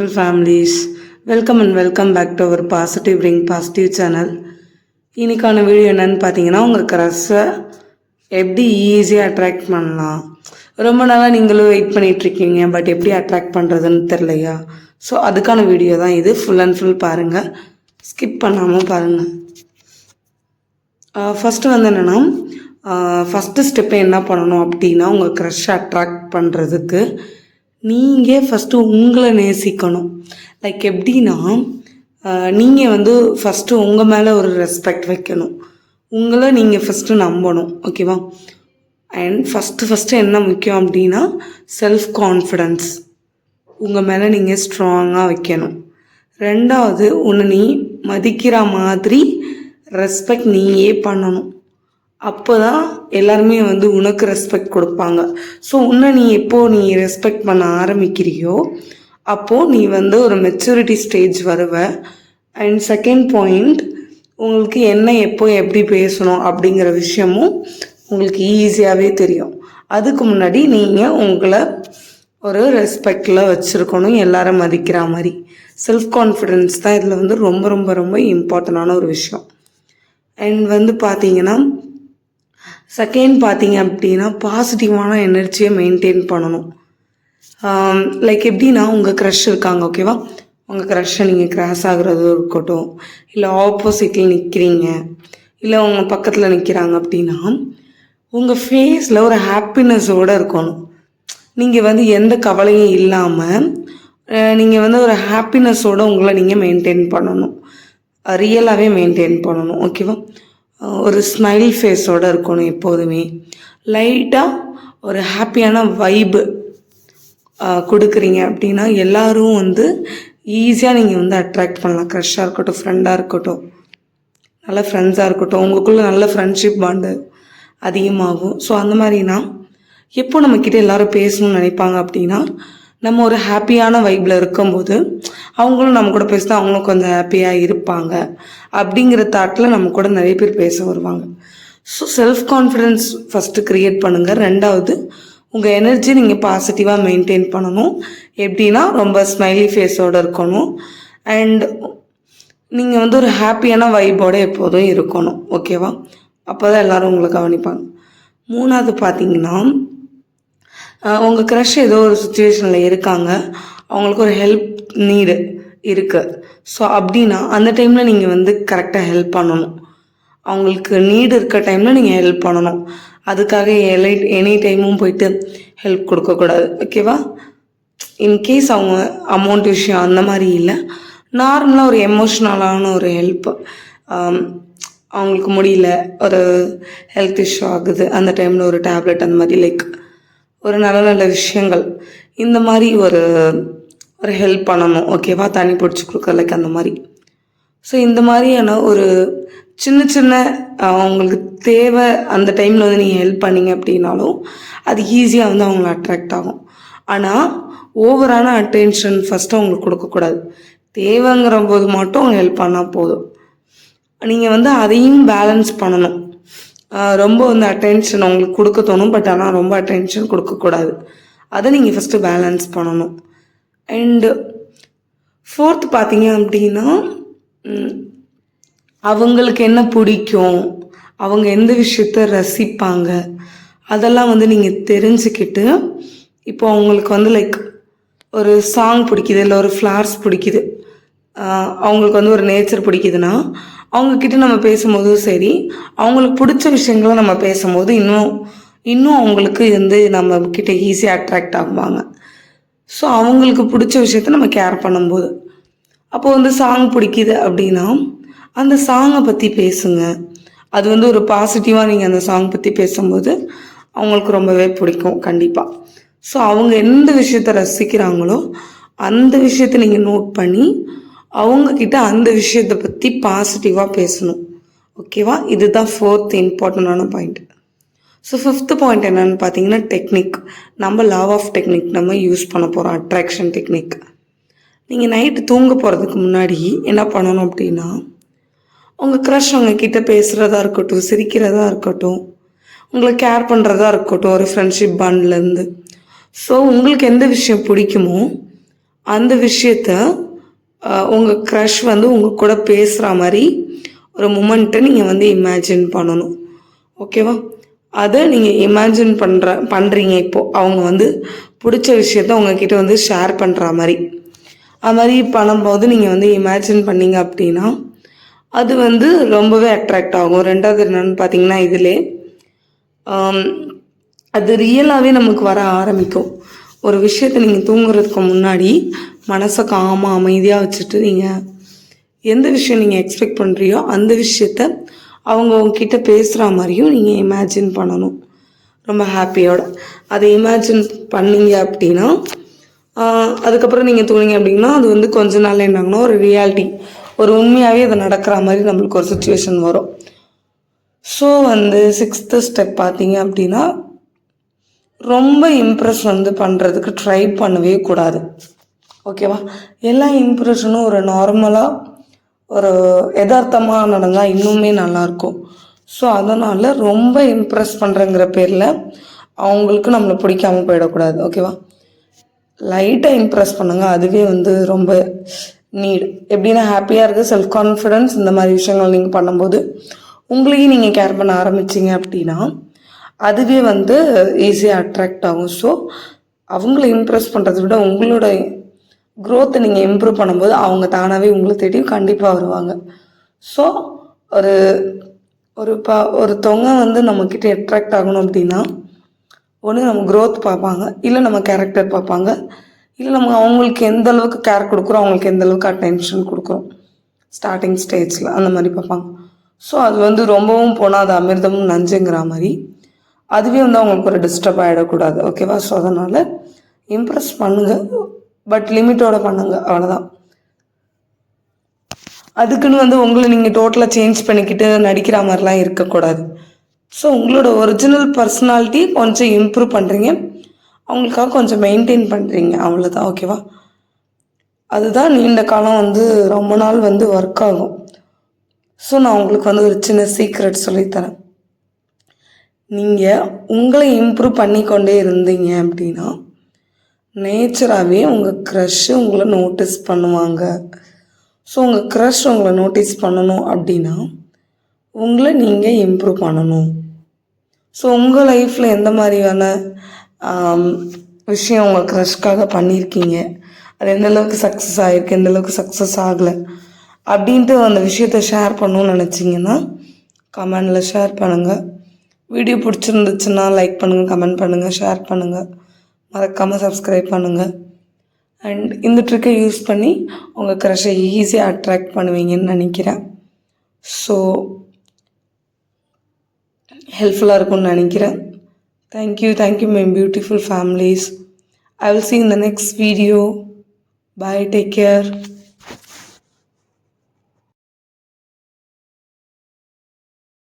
Beautiful families welcome and welcome back to our positive ring positive channel இன்னைக்கான video என்னன்னு பார்த்தீங்கன்னா உங்கள் க்ரஸ்ஸை எப்படி ஈஸியாக அட்ராக்ட் பண்ணலாம். ரொம்ப நாளாக நீங்களும் வெயிட் பண்ணிகிட்ருக்கீங்க பட் எப்படி அட்ராக்ட் பண்ணுறதுன்னு தெரிலையா ஸோ அதுக்கான வீடியோ தான் இது. ஃபுல் அண்ட் ஃபுல் பாருங்கள் ஸ்கிப் பண்ணாமல் பாருங்கள் ஃபஸ்ட்டு வந்து என்னென்னா ஃபஸ்ட்டு ஸ்டெப்பை என்ன பண்ணணும் அப்படின்னா உங்கள் க்ரஷ்ஷை அட்ராக்ட் பண்ணுறதுக்கு நீங்கள் ஃபஸ்ட்டு உங்களை நேசிக்கணும். லைக் எப்படின்னா நீங்கள் வந்து ஃபஸ்ட்டு உங்கள் மேலே ஒரு ரெஸ்பெக்ட் வைக்கணும். உங்களை நீங்கள் ஃபஸ்ட்டு நம்பணும் ஓகேவா அண்ட் ஃபஸ்ட்டு ஃபஸ்ட்டு என்ன முக்கியம் அப்படின்னா செல்ஃப் கான்ஃபிடென்ஸ் உங்கள் மேலே நீங்கள் ஸ்ட்ராங்காக வைக்கணும். ரெண்டாவது உன்னை நீ மதிக்கிற மாதிரி ரெஸ்பெக்ட் நீயே பண்ணணும். அப்போ தான் எல்லாருமே வந்து உனக்கு ரெஸ்பெக்ட் கொடுப்பாங்க. ஸோ உன்னை நீ எப்போ நீ ரெஸ்பெக்ட் பண்ண ஆரம்பிக்கிறியோ அப்போது நீ வந்து ஒரு மெச்சூரிட்டி ஸ்டேஜ் வருவ. அண்ட் செகண்ட் பாயிண்ட் உங்களுக்கு என்ன எப்போ எப்படி பேசணும் அப்படிங்கிற விஷயமும் உங்களுக்கு ஈஸியாகவே தெரியும். அதுக்கு முன்னாடி நீங்கள் உங்களை ஒரு ரெஸ்பெக்டில் வச்சுருக்கணும் எல்லாரும் மதிக்கிற மாதிரி. செல்ஃப் கான்ஃபிடென்ஸ் தான் இதில் வந்து ரொம்ப ரொம்ப ரொம்ப இம்பார்ட்டண்டான ஒரு விஷயம். அண்ட் வந்து பார்த்தீங்கன்னா செகண்ட் பார்த்தீங்க அப்படின்னா பாசிட்டிவான எனர்ஜியை மெயின்டைன் பண்ணணும். லைக் எப்படின்னா உங்கள் க்ரஷ் இருக்காங்க ஓகேவா உங்கள் க்ரஷ்ஷை நீங்கள் கிராஸ் ஆகுறது இருக்கட்டும் இல்லை ஆப்போசிட்டில் நிற்கிறீங்க இல்லை உங்கள் பக்கத்தில் நிற்கிறாங்க அப்படின்னா உங்கள் ஃபேஸில் ஒரு ஹாப்பினஸோடு இருக்கணும். நீங்கள் வந்து எந்த கவலையும் இல்லாமல் நீங்கள் வந்து ஒரு ஹாப்பினஸோடு உங்களை நீங்கள் மெயின்டைன் பண்ணணும். ரியலாகவே மெயின்டைன் பண்ணணும் ஓகேவா ஒரு ஸ்மைல் ஃபேஸோடு இருக்கணும் எப்போதுமே. லைட்டாக ஒரு ஹாப்பியான வைபு கொடுக்குறீங்க அப்படின்னா எல்லோரும் வந்து ஈஸியாக நீங்கள் வந்து அட்ராக்ட் பண்ணலாம். க்ரஷ்ஷாக இருக்கட்டும் ஃப்ரெண்டாக இருக்கட்டும் நல்ல ஃப்ரெண்ட்ஸாக இருக்கட்டும் உங்களுக்குள்ளே நல்ல ஃப்ரெண்ட்ஷிப் பாண்டு அதிகமாகும். ஸோ அந்த மாதிரினா எப்போ நம்மக்கிட்ட எல்லாரும் பேசணும்னு நினைப்பாங்க அப்படின்னா நம்ம ஒரு ஹாப்பியான வைப்பில் இருக்கும்போது அவங்களும் நம்ம கூட பேசினா அவங்களும் கொஞ்சம் ஹாப்பியாக இருப்பாங்க. அப்படிங்கிற தாட்டில் நம்ம கூட நிறைய பேர் பேச வருவாங்க. So self confidence first create பண்ணுங்கள் ரெண்டாவது உங்கள் எனர்ஜி நீங்கள் பாசிட்டிவாக மெயின்டைன் பண்ணணும். எப்படின்னா ரொம்ப ஸ்மைலி ஃபேஸோடு இருக்கணும். அண்ட் நீங்கள் வந்து ஒரு ஹாப்பியான வைபோடு எப்போதும் இருக்கணும். ஓகேவா அப்போ தான் எல்லோரும் உங்களை கவனிப்பாங்க. மூணாவது பார்த்தீங்கன்னா உங்கள் க்ரஷ் ஏதோ ஒரு சுச்சுவேஷனில் இருக்காங்க. அவங்களுக்கு ஒரு ஹெல்ப் நீடு இருக்குது ஸோ அப்படின்னா அந்த டைமில் நீங்கள் வந்து கரெக்டாக ஹெல்ப் பண்ணணும். அவங்களுக்கு நீடு இருக்க டைமில் நீங்கள் ஹெல்ப் பண்ணணும். அதுக்காக எலை எனி டைமும் போயிட்டு ஹெல்ப் கொடுக்கக்கூடாது ஓகேவா இன்கேஸ் அவங்க அமௌண்ட் விஷயம் அந்த மாதிரி இல்லை நார்மலாக ஒரு எமோஷ்னலான ஒரு ஹெல்ப் அவங்களுக்கு முடியல ஒரு ஹெல்த் இஷ்யூ ஆகுது அந்த டைமில் ஒரு டேப்லெட் அந்த மாதிரி லைக் ஒரு நல்ல நல்ல விஷயங்கள். இந்த மாதிரி ஒரு ஒரு ஹெல்ப் பண்ணணும். ஓகேவா தண்ணி பிடிச்சி கொடுக்குற லைக் அந்த மாதிரி. ஸோ இந்த மாதிரியான ஒரு சின்ன சின்ன அவங்களுக்கு தேவை அந்த டைமில் வந்து நீங்கள் ஹெல்ப் பண்ணீங்க அப்படின்னாலும் அது ஈஸியாக வந்து அவங்கள அட்ராக்ட் ஆகும். ஆனால் ஓவரான அட்டென்ஷன் ஃபஸ்ட்டு அவங்களுக்கு கொடுக்கக்கூடாது தேவைங்கிற போது மட்டும் அவங்க ஹெல்ப் பண்ணால் போதும். நீங்கள் வந்து அதையும் பேலன்ஸ் பண்ணணும். ரொம்ப வந்து அட்டென்ஷன் அவங்களுக்கு கொடுக்க தோணும் பட் ஆனால் ரொம்ப அட்டென்ஷன் கொடுக்கக்கூடாது. அதை நீங்கள் ஃபஸ்ட்டு பேலன்ஸ் பண்ணணும். அண்டு ஃபோர்த் பார்த்தீங்க அப்படின்னா அவங்களுக்கு என்ன பிடிக்கும் அவங்க எந்த விஷயத்த ரசிப்பாங்க அதெல்லாம் வந்து நீங்கள் தெரிஞ்சுக்கிட்டு இப்போ அவங்களுக்கு வந்து லைக் ஒரு சாங் பிடிக்குது இல்லை ஒரு ஃப்ளார்ஸ் பிடிக்குது அவங்களுக்கு வந்து ஒரு நேச்சர் பிடிக்குதுன்னா அவங்கக்கிட்ட நம்ம பேசும்போதும் சரி அவங்களுக்கு பிடிச்ச விஷயங்களை நம்ம பேசும்போது இன்னும் இன்னும் அவங்களுக்கு வந்து நம்ம கிட்ட ஈஸியாக அட்ராக்ட் ஆகுவாங்க. ஸோ அவங்களுக்கு பிடிச்ச விஷயத்த நம்ம கேர் பண்ணும்போது. அப்போது வந்து சாங் பிடிக்குது அப்படின்னா அந்த சாங்கை பற்றி பேசுங்க. அது வந்து ஒரு பாசிட்டிவாக நீங்கள் அந்த சாங் பற்றி பேசும்போது அவங்களுக்கு ரொம்பவே பிடிக்கும் கண்டிப்பாக ஸோ அவங்க எந்த விஷயத்த ரசிக்கிறாங்களோ அந்த விஷயத்த நீங்கள் நோட் பண்ணி அவங்கக்கிட்ட அந்த விஷயத்தை பற்றி பாசிட்டிவாக பேசணும். ஓகேவா இதுதான் ஃபோர்த் இம்பார்ட்டண்டான பாயிண்ட் ஸோ ஃபிஃப்த்து பாயிண்ட் என்னென்னு பார்த்தீங்கன்னா டெக்னிக் நம்ம லவ் ஆஃப் டெக்னிக் நம்ம யூஸ் பண்ண போகிறோம் அட்ராக்ஷன் டெக்னிக் நீங்கள் நைட்டு தூங்க போகிறதுக்கு முன்னாடி என்ன பண்ணணும் அப்படின்னா உங்கள் க்ரஷ் உங்ககிட்ட பேசுகிறதா இருக்கட்டும் சிரிக்கிறதா இருக்கட்டும் உங்களை கேர் பண்ணுறதா இருக்கட்டும் ஒரு ஃப்ரெண்ட்ஷிப் பாண்ட்லேருந்து ஸோ உங்களுக்கு எந்த விஷயம் பிடிக்குமோ அந்த விஷயத்த உங்கள் க்ரஷ் வந்து உங்கள் கூட பேசுகிற மாதிரி ஒரு மூமெண்ட்டை நீங்கள் வந்து இமேஜின் பண்ணணும். ஓகேவா அதை நீங்கள் இமேஜின் பண்ணுற பண்ணுறீங்க இப்போது அவங்க வந்து பிடிச்ச விஷயத்த உங்ககிட்ட வந்து ஷேர் பண்ணுற மாதிரி. அது மாதிரி பண்ணும்போது நீங்கள் வந்து இமேஜின் பண்ணீங்க அப்படின்னா அது வந்து ரொம்பவே அட்ராக்ட் ஆகும். ரெண்டாவது என்னென்னு பார்த்தீங்கன்னா இதிலே அது ரியலாகவே நமக்கு வர ஆரம்பிக்கும். ஒரு விஷயத்தை நீங்கள் தூங்குறதுக்கு முன்னாடி மனசை காமாக அமைதியாக வச்சுட்டு நீங்கள் எந்த விஷயம் நீங்கள் எக்ஸ்பெக்ட் பண்ணுறியோ அந்த விஷயத்த அவங்க உங்ககிட்ட பேசுகிற மாதிரியும் நீங்கள் இமேஜின் பண்ணணும். ரொம்ப ஹாப்பியோட. அதை இமேஜின் பண்ணீங்க அப்படின்னா அதுக்கப்புறம் நீங்கள் தூங்கிங்க அப்படின்னா அது வந்து கொஞ்ச நாள் என்னாங்கன்னா ஒரு ரியாலிட்டி ஒரு உண்மையாகவே அது நடக்கிற மாதிரி நம்மளுக்கு ஒரு சுச்சுவேஷன் வரும். ஸோ வந்து சிக்ஸ்த்து ஸ்டெப் பார்த்தீங்க அப்படின்னா ரொம்ப இம்ப்ரெஸ் வந்து பண்ணுறதுக்கு ட்ரை பண்ணவே கூடாது. ஓகேவா எல்லா இம்ப்ரெஷனும் ஒரு நார்மலாக ஒரு யதார்த்தமாக நடந்தால் இன்னுமே நல்லாயிருக்கும் ஸோ அதனால் ரொம்ப இம்ப்ரெஸ் பண்ணுறங்கிற பேரில் அவங்களுக்கு நம்மளை பிடிக்காம போயிடக்கூடாது. ஓகேவா லைட்டாக இம்ப்ரெஸ் பண்ணுங்கள் அதுவே வந்து ரொம்ப நீட் எப்படின்னா ஹாப்பியாக இருக்குது செல்ஃப் கான்ஃபிடென்ஸ் இந்த மாதிரி விஷயங்கள் நீங்கள் பண்ணும்போது உங்களையும் நீங்கள் கேர் பண்ண ஆரம்பிச்சிங்க அப்படின்னா அதுவே வந்து ஈஸியாக அட்ராக்ட் ஆகும். ஸோ அவங்கள இம்ப்ரெஸ் பண்ணுறதை விட உங்களோட க்ரோத்தை நீங்கள் இம்ப்ரூவ் பண்ணும்போது அவங்க தானாகவே உங்களை தேடி கண்டிப்பாக வருவாங்க. ஸோ ஒரு ஒரு ப ஒருத்தவங்க வந்து நம்மக்கிட்ட அட்ராக்ட் ஆகணும் அப்படின்னா ஒன்று நம்ம க்ரோத் பார்ப்பாங்க இல்லை நம்ம கேரக்டர் பார்ப்பாங்க இல்லை நம்ம அவங்களுக்கு எந்த அளவுக்கு கேர் கொடுக்குறோம் அவங்களுக்கு எந்த அளவுக்கு அட்டென்ஷன் கொடுக்குறோம். ஸ்டார்டிங் ஸ்டேஜில் அந்த மாதிரி பார்ப்பாங்க. ஸோ அது வந்து ரொம்பவும் போனால் அது அமிர்தமும் நஞ்சுங்கிற மாதிரி அதுவே வந்து அவங்களுக்கு ஒரு டிஸ்டர்ப் ஆகிடக்கூடாது ஓகேவா ஸோ அதனால் இம்ப்ரெஸ் பண்ணுங்கள் பட் லிமிட்டோட பண்ணுங்க. அவ்வளோதான் அதுக்குன்னு வந்து உங்களை நீங்கள் டோட்டலாக சேஞ்ச் பண்ணிக்கிட்டு நடிக்கிற மாதிரிலாம் இருக்கக்கூடாது. ஸோ உங்களோட ஒரிஜினல் பர்சனாலிட்டி கொஞ்சம் இம்ப்ரூவ் பண்ணுறீங்க அவங்களுக்காக கொஞ்சம் மெயின்டைன் பண்ணுறீங்க அவ்வளோதான் ஓகேவா அதுதான் நீண்ட காலம் வந்து ரொம்ப நாள் வந்து ஒர்க் ஆகும். ஸோ நான் உங்களுக்கு வந்து ஒரு சின்ன சீக்ரெட் சொல்லித்தரேன். நீங்கள் உங்களை இம்ப்ரூவ் பண்ணிக்கொண்டே இருந்தீங்க அப்படின்னா நேச்சராகவே உங்கள் க்ரஷ்ஷு உங்களை நோட்டீஸ் பண்ணுவாங்க. ஸோ உங்கள் க்ரஷ் உங்களை நோட்டீஸ் பண்ணணும் அப்படின்னா உங்களை நீங்கள் இம்ப்ரூவ் பண்ணணும். ஸோ உங்கள் லைஃப்பில் எந்த மாதிரியான விஷயம் உங்கள் க்ரஷ்க்காக பண்ணியிருக்கீங்க அது எந்த அளவுக்கு சக்ஸஸ் ஆகிருக்கு எந்த அளவுக்கு சக்ஸஸ் ஆகலை? அப்படின்ட்டு அந்த விஷயத்த ஷேர் பண்ணணும்னு நினச்சிங்கன்னா கமெண்டில் ஷேர் பண்ணுங்கள் வீடியோ பிடிச்சிருந்துச்சுன்னா லைக் பண்ணுங்கள் கமெண்ட் பண்ணுங்கள் ஷேர் பண்ணுங்கள் மறக்காமல் சப்ஸ்கிரைப் பண்ணுங்கள் அண்ட் இந்த ட்ரிக்கை யூஸ் பண்ணி உங்கள் க்ரஷை ஈஸியாக அட்ராக்ட் பண்ணுவீங்கன்னு நினைக்கிறேன். ஸோ ஹெல்ப்ஃபுல்லாக இருக்கும்னு நினைக்கிறேன். Thank you thank you my beautiful families I will see in next video video. Take care